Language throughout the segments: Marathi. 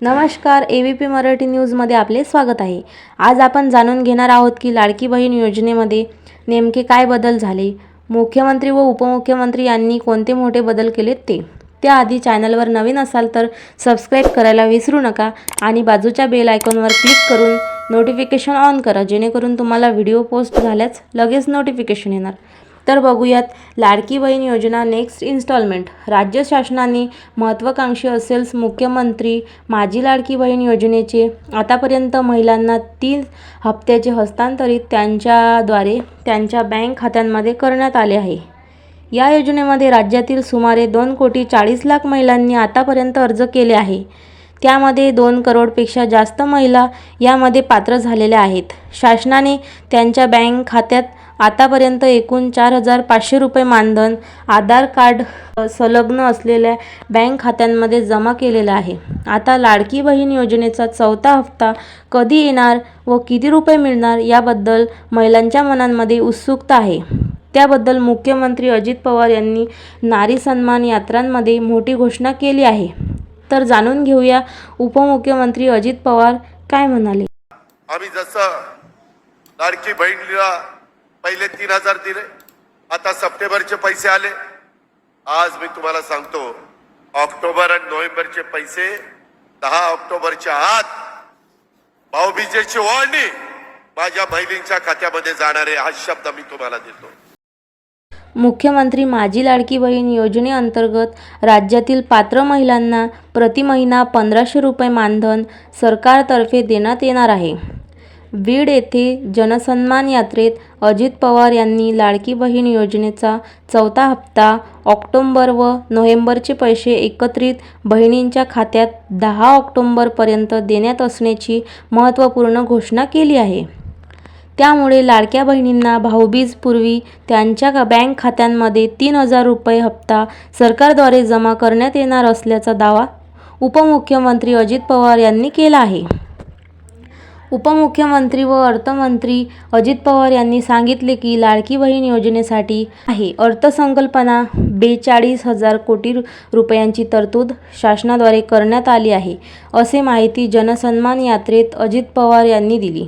नमस्कार ए व्ही पी मराठी न्यूजमध्ये आपले स्वागत आहे. आज आपण जाणून घेणार आहोत की लाडकी बहीण योजनेमध्ये नेमके काय बदल झाले? मुख्यमंत्री व उपमुख्यमंत्री यांनी कोणते मोठे बदल केलेत ते? त्याआधी चॅनलवर नवीन असाल तर सबस्क्राईब करायला विसरू नका आणि बाजूच्या बेल आयकॉनवर क्लिक करून नोटिफिकेशन ऑन करा जेणेकरून तुम्हाला व्हिडिओ पोस्ट झाल्याच लगेच नोटिफिकेशन येणार. तर बघूयात. लाडकी बहीण योजना नेक्स्ट इन्स्टॉलमेंट राज्य शासनाने महत्त्वाकांक्षी असेल मुख्यमंत्री माझी लाडकी बहीण योजनेचे. आतापर्यंत महिलांना तीन हप्त्याचे हस्तांतरित त्यांच्याद्वारे त्यांच्या बँक खात्यांमध्ये करण्यात आले आहे. या योजनेमध्ये राज्यातील सुमारे दोन कोटी चाळीस लाख महिलांनी आतापर्यंत अर्ज केले आहे. त्यामध्ये दोन करोडपेक्षा जास्त महिला यामध्ये पात्र झालेल्या आहेत. शासनाने त्यांच्या बँक खात्यात आतापर्यंत एकूण चार हजार पाचशे रुपये मानधन आधार कार्ड संलग्न असलेल्या बँक खात्यांमध्ये जमा केलेलं आहे. आता लाडकी बहीण योजनेचा चौथा हप्ता कधी येणार व किती रुपये मिळणार याबद्दल महिलांच्या मनांमध्ये उत्सुकता आहे. त्याबद्दल मुख्यमंत्री अजित पवार यांनी नारी सन्मान यात्रांमध्ये मोठी घोषणा केली आहे. तर जाणून घेऊया उपमुख्यमंत्री अजित पवार काय म्हणाले. आम्ही जसं लाडकी बहिणीला पहिले तीन हजार दिले आता सप्टेंबरचे पैसे आले. आज मी तुम्हाला सांगतो ऑक्टोबर आणि नोव्हेंबरचे पैसे दहा ऑक्टोबरच्या आत भाऊबीजेची ओळणी माझ्या बहिणींच्या खात्यामध्ये जाणारे हा शब्द मी तुम्हाला देतो. मुख्यमंत्री माझी लाडकी बहीण योजनेअंतर्गत राज्यातील पात्र महिलांना प्रति महिना पंधराशे रुपये मानधन सरकारतर्फे देण्यात येणार आहे. बीड येथे जनसन्मान यात्रेत अजित पवार यांनी लाडकी बहीण योजनेचा चौथा हप्ता ऑक्टोंबर व नोव्हेंबरचे पैसे एकत्रित बहिणींच्या खात्यात दहा ऑक्टोंबरपर्यंत देण्यात असण्याची महत्त्वपूर्ण घोषणा केली आहे. त्यामुळे लाडक्या बहिणींना भाऊबीजपूर्वी त्यांच्या बँक खात्यांमध्ये तीन हजार रुपये हप्ता सरकारद्वारे जमा करण्यात येणार असल्याचा दावा उपमुख्यमंत्री अजित पवार यांनी केला आहे. उपमुख्यमंत्री व अर्थमंत्री अजित पवार यांनी सांगितले की लाडकी बहीण योजनेसाठी आहे. अर्थसंकल्पना बेचाळीस हजार कोटी रुपयांची तरतूद शासनाद्वारे करण्यात आली आहे असे माहिती जनसन्मान यात्रेत अजित पवार यांनी दिली.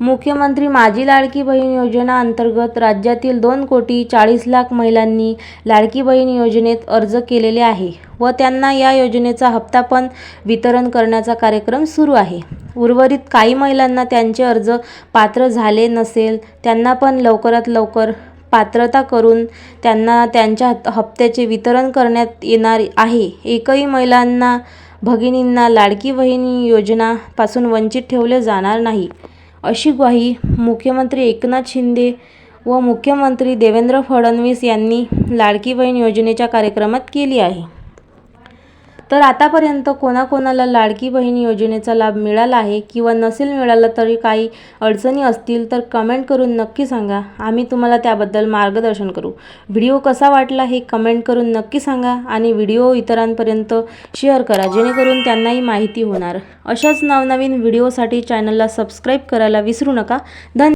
मुख्यमंत्री माझी लाडकी बहीण योजना अंतर्गत राज्यातील दोन कोटी चाळीस लाख महिलांनी लाडकी बहीण योजनेत अर्ज केलेले आहे व त्यांना या योजनेचा हप्ता पण वितरण करण्याचा कार्यक्रम सुरू आहे. उर्वरित काही महिलांना त्यांचे अर्ज पात्र झाले नसेल त्यांना पण लवकरात लवकर पात्रता करून त्यांना त्यांच्या हत- हप्त्याचे वितरण करण्यात येणार आहे. एकही महिलांना भगिनींना लाडकी बहिणी योजनापासून वंचित ठेवले जाणार नाही. अशी ग्वाही मुख्यमंत्री एकनाथ शिंदे व मुख्यमंत्री देवेंद्र फडणवीस यांनी लाडकी बहीण योजनेच्या कार्यक्रमात केली आहे. तर आतापर्यंत कोणाकोणाला लाडकी बहीण योजनेचा लाभ मिळाला आहे किंवा नसेल मिळाला तरी काही अडचणी असतील तर कमेंट करून नक्की सांगा. आम्ही तुम्हाला त्याबद्दल मार्गदर्शन करू. व्हिडिओ कसा वाटला हे कमेंट करून नक्की सांगा आणि व्हिडिओ इतरांपर्यंत शेअर करा जेणेकरून त्यांनाही माहिती होणार. अशाच नवनवीन व्हिडिओसाठी चॅनलला सबस्क्राईब करायला विसरू नका. धन्य